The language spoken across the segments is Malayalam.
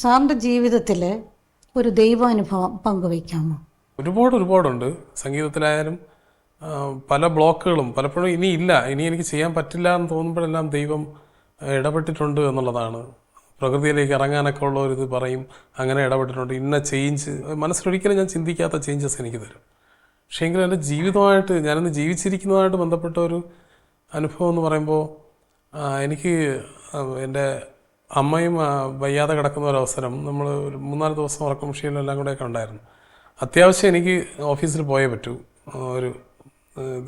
സാറിന്റെ ജീവിതത്തിൽ ഒരു ദൈവാനുഭവം പങ്കുവയ്ക്കാമോ? ഒരുപാട് ഒരുപാടുണ്ട്. സംഗീതത്തിലായാലും പല ബ്ലോക്കുകളും പലപ്പോഴും ഇനി ഇല്ല. ഇനി എനിക്ക് ചെയ്യാൻ പറ്റില്ല എന്ന് തോന്നുമ്പോഴെല്ലാം ദൈവം ഇടപെട്ടിട്ടുണ്ട് എന്നുള്ളതാണ്. പ്രകൃതിയിലേക്ക് ഇറങ്ങാനൊക്കെ ഉള്ള ഒരു ഇത് പറയും അങ്ങനെ ഇടപെട്ടിട്ടുണ്ട് ഇന്ന ചേഞ്ച് മനസ്സിലൊരിക്കലും ഞാൻ ചിന്തിക്കാത്ത ചേഞ്ചസ് എനിക്ക് തരും. പക്ഷേ എങ്കിലും എന്റെ ജീവിതമായിട്ട് ഞാനിന്ന് ജീവിച്ചിരിക്കുന്നതുമായിട്ട് ബന്ധപ്പെട്ട ഒരു അനുഭവം എന്ന് പറയുമ്പോൾ എനിക്ക് എന്റെ അമ്മയും വയ്യാതെ കിടക്കുന്ന അവസരം നമ്മൾ ഒരു മൂന്നാൽ ദിവസം ഉറക്കം ക്ഷീണം എല്ലാം കൂടെയൊക്കെ ഉണ്ടായിരുന്നു. അത്യാവശ്യം എനിക്ക് ഓഫീസിൽ പോയേ പറ്റൂ. ഒരു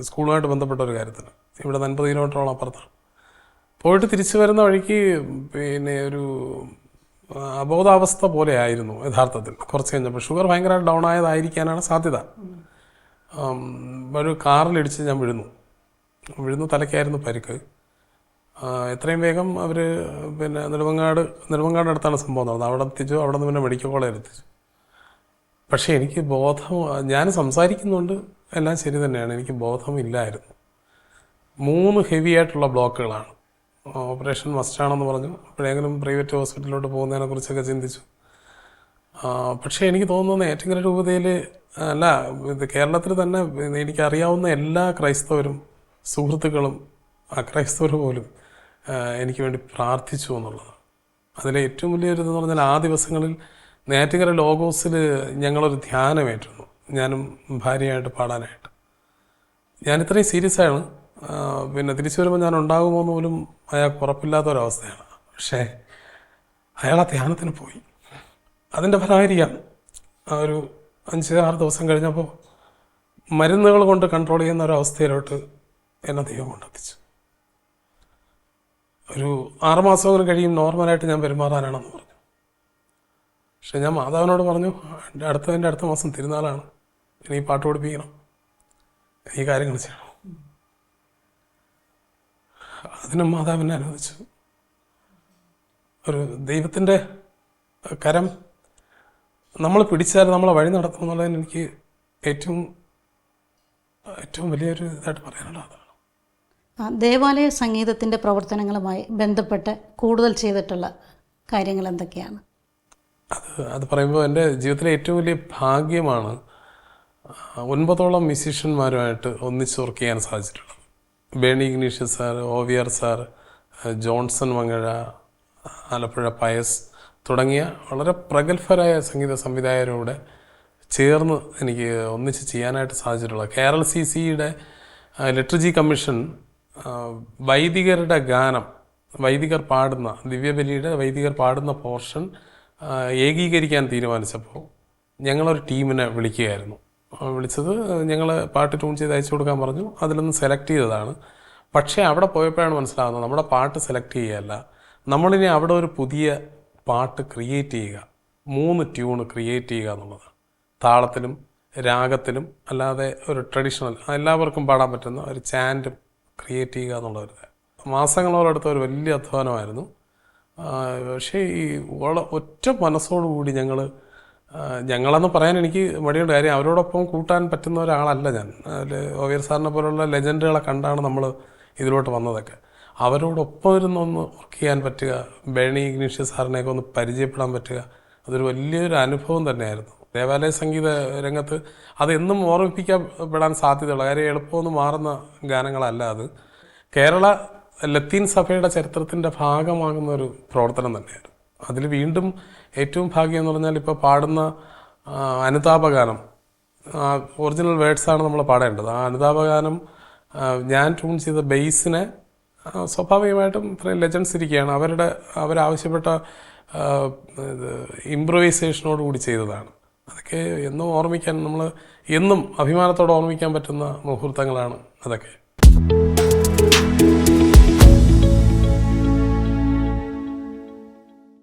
സ്കൂളുമായിട്ട് ബന്ധപ്പെട്ട ഒരു കാര്യത്തിന്. ഇവിടെ അൻപത് കിലോമീറ്ററോളം അപ്പുറത്താണ്. പോയിട്ട് തിരിച്ചു വരുന്ന വഴിക്ക് പിന്നെ ഒരു അബോധാവസ്ഥ പോലെ ആയിരുന്നു യഥാർത്ഥത്തിൽ. കുറച്ച് കഴിഞ്ഞപ്പോൾ ഷുഗർ ഭയങ്കര ഡൗൺ ആയതായിരിക്കാനാണ് സാധ്യത. ഒരു കാറിലിടിച്ച് ഞാൻ വിഴുന്നു. വിഴുന്നു തലയ്ക്കായിരുന്നു പരിക്ക്. എത്രയും വേഗം അവർ പിന്നെ നെടുമങ്ങാട് നെടുമങ്ങാട് അടുത്താണ് സംഭവം നടന്നത്. അവിടെ എത്തിച്ചു അവിടെ നിന്ന് പിന്നെ മെഡിക്കൽ കോളേജിൽ എത്തിച്ചു. പക്ഷേ എനിക്ക് ബോധം ഞാൻ സംസാരിക്കുന്നുണ്ട് എല്ലാം ശരി തന്നെയാണ്. എനിക്ക് ബോധമില്ലായിരുന്നു മൂന്ന് ഹെവി ആയിട്ടുള്ള ബ്ലോക്കുകളാണ്. ഓപ്പറേഷൻ മസ്റ്റാണെന്ന് പറഞ്ഞു. എപ്പോഴെങ്കിലും പ്രൈവറ്റ് ഹോസ്പിറ്റലിലോട്ട് പോകുന്നതിനെ കുറിച്ചൊക്കെ ചിന്തിച്ചു. പക്ഷേ എനിക്ക് തോന്നുന്നത് ഏറ്റുങ്കര രൂപതയിൽ അല്ല ഇത് കേരളത്തിൽ തന്നെ എനിക്കറിയാവുന്ന എല്ലാ ക്രൈസ്തവരും സുഹൃത്തുക്കളും ആ അക്രൈസ്തവർ പോലും എനിക്ക് വേണ്ടി പ്രാർത്ഥിച്ചു എന്നുള്ളതാണ് അതിലെ ഏറ്റവും വലിയൊരു ഇതെന്ന് പറഞ്ഞാൽ ആ ദിവസങ്ങളിൽ നേറ്റുകര ലോഗോസിൽ ഞങ്ങളൊരു ധ്യാനമേറ്റുന്നു ഞാനും ഭാര്യയായിട്ട് പാടാനായിട്ട്. ഞാൻ ഇത്രയും സീരിയസ് ആണ്. പിന്നെ തിരിച്ചു വരുമ്പോൾ ഞാൻ ഉണ്ടാകുമോ എന്ന് പോലും അയാൾക്ക് ഉറപ്പില്ലാത്തൊരവസ്ഥയാണ്. പക്ഷേ അയാൾ ആ ധ്യാനത്തിന് പോയി. അതിന്റെ ഫലമായിരിക്കാം. ഒരു അഞ്ച് ആറ് ദിവസം കഴിഞ്ഞപ്പോൾ മരുന്നുകൾ കൊണ്ട് കൺട്രോൾ ചെയ്യുന്ന ഒരു അവസ്ഥയിലോട്ട് എന്നെ ദൈവം കൊണ്ടെത്തിച്ചു. ഒരു ആറുമാസമെങ്കിലും കഴിയും നോർമലായിട്ട് ഞാൻ പെരുമാറാനാണെന്ന് പറഞ്ഞു. പക്ഷെ ഞാൻ മാതാവിനോട് പറഞ്ഞു എന്റെ അടുത്ത മാസം തിരുനാളാണ് ഇനി പാട്ട് പഠിപ്പിക്കണം ഈ കാര്യങ്ങൾ ചെയ്യണം. അതിനും മാതാവിനെ അനുവദിച്ചു. ഒരു ദൈവത്തിന്റെ കരം നമ്മൾ പിടിച്ചാൽ നമ്മളെ വഴി നടത്തും എന്നുള്ളതിന് എനിക്ക് ഏറ്റവും ഏറ്റവും വലിയൊരു ഇതായിട്ട് പറയാനുള്ളത് ദേവാലയ സംഗീതത്തിന്റെ പ്രവർത്തനങ്ങളുമായി ബന്ധപ്പെട്ട് കൂടുതൽ ചെയ്തിട്ടുള്ള കാര്യങ്ങൾ എന്തൊക്കെയാണ്? അത് അത് പറയുമ്പോൾ എന്റെ ജീവിതത്തിലെ ഏറ്റവും വലിയ ഭാഗ്യമാണ് ഒൻപതോളം മ്യൂസീഷ്യന്മാരുമായിട്ട് ഒന്നിച്ച് വർക്ക് ചെയ്യാൻ സാധിച്ചിട്ടുള്ളത്. ബേണി ഇഗ്നീഷ്യസ് സാർ ഓവിയർ സാർ ജോൺസൺ മങ്ങഴ ആലപ്പുഴ പയസ് തുടങ്ങിയ വളരെ പ്രഗത്ഭരായ സംഗീത സംവിധായകരോടെ ചേർന്ന് എനിക്ക് ഒന്നിച്ച് ചെയ്യാനായിട്ട് സാധിച്ചിട്ടുള്ളത്. കേരള സി സിയുടെ ലിറ്റർജി കമ്മീഷൻ വൈദികരുടെ ഗാനം വൈദികർ പാടുന്ന ദിവ്യബലിയുടെ വൈദികർ പാടുന്ന പോർഷൻ ഏകീകരിക്കാൻ തീരുമാനിച്ചപ്പോൾ ഞങ്ങളൊരു ടീമിനെ വിളിക്കുകയായിരുന്നു. വിളിച്ചത് ഞങ്ങൾ പാട്ട് ട്യൂൺ ചെയ്ത് അയച്ചു കൊടുക്കാൻ പറഞ്ഞു. അതിലൊന്ന് സെലക്ട് ചെയ്തതാണ്. പക്ഷേ അവിടെ പോയപ്പോഴാണ് മനസ്സിലാവുന്നത് നമ്മുടെ പാട്ട് സെലക്ട് ചെയ്യുകയല്ല. നമ്മളിനി അവിടെ ഒരു പുതിയ പാട്ട് ക്രിയേറ്റ് ചെയ്യുക. മൂന്ന് ട്യൂണ് ക്രിയേറ്റ് ചെയ്യുക എന്നുള്ളതാണ്. താളത്തിലും രാഗത്തിലും അല്ലാതെ ഒരു ട്രഡീഷണൽ എല്ലാവർക്കും പാടാൻ പറ്റുന്ന ഒരു ചാന്റും ക്രിയേറ്റ് ചെയ്യുക എന്നുള്ളൊരു മാസങ്ങളോടടുത്ത ഒരു വലിയ അധ്വാനമായിരുന്നു. പക്ഷേ ഈ വള ഒറ്റ മനസ്സോടുകൂടി ഞങ്ങൾ ഞങ്ങളെന്ന് പറയാൻ എനിക്ക് മടിയുടെ കാര്യം അവരോടൊപ്പം കൂട്ടാൻ പറ്റുന്ന ഒരാളല്ല ഞാൻ. അതിൽ ഓവിയർ സാറിനെ പോലുള്ള ലെജൻഡുകളെ കണ്ടാണ് നമ്മൾ ഇതിലോട്ട് വന്നതൊക്കെ. അവരോടൊപ്പം ഇരുന്നൊന്ന് വർക്ക് ചെയ്യാൻ പറ്റുക ബേണി ഇഗ്നീഷ്യസ് സാറിനെയൊക്കെ ഒന്ന് പരിചയപ്പെടാൻ പറ്റുക അതൊരു വലിയൊരു അനുഭവം തന്നെയായിരുന്നു. ദേവാലയ സംഗീത രംഗത്ത് അതെന്നും ഓർമ്മിപ്പിക്കപ്പെടാൻ സാധ്യതയുള്ള. കാര്യം എളുപ്പമൊന്ന് മാറുന്ന ഗാനങ്ങളല്ല അത്. കേരള ലത്തീൻ സഭയുടെ ചരിത്രത്തിന്റെ ഭാഗമാകുന്ന ഒരു പ്രവർത്തനം തന്നെയായിരുന്നു. അതിൽ വീണ്ടും ഏറ്റവും ഭാഗ്യം എന്ന് പറഞ്ഞാൽ ഇപ്പോൾ പാടുന്ന അനുതാപഗാനം ഒറിജിനൽ വേർഡ്സാണ് നമ്മൾ പാടേണ്ടത്. ആ അനുതാപഗാനം ഞാൻ ട്യൂൺ ചെയ്ത ബേസിനെ സ്വാഭാവികമായിട്ടും ഇത്രയും ലെജൻസ് ഇരിക്കുകയാണ്. അവരുടെ അവരാവശ്യപ്പെട്ട ഇംപ്രവൈസേഷനോട് കൂടി ചെയ്തതാണ്. അതൊക്കെ എന്നും ഓർമ്മിക്കാൻ നമ്മൾ എന്നും അഭിമാനത്തോടെ ഓർമ്മിക്കാൻ പറ്റുന്ന മുഹൂർത്തങ്ങളാണ് അതൊക്കെ.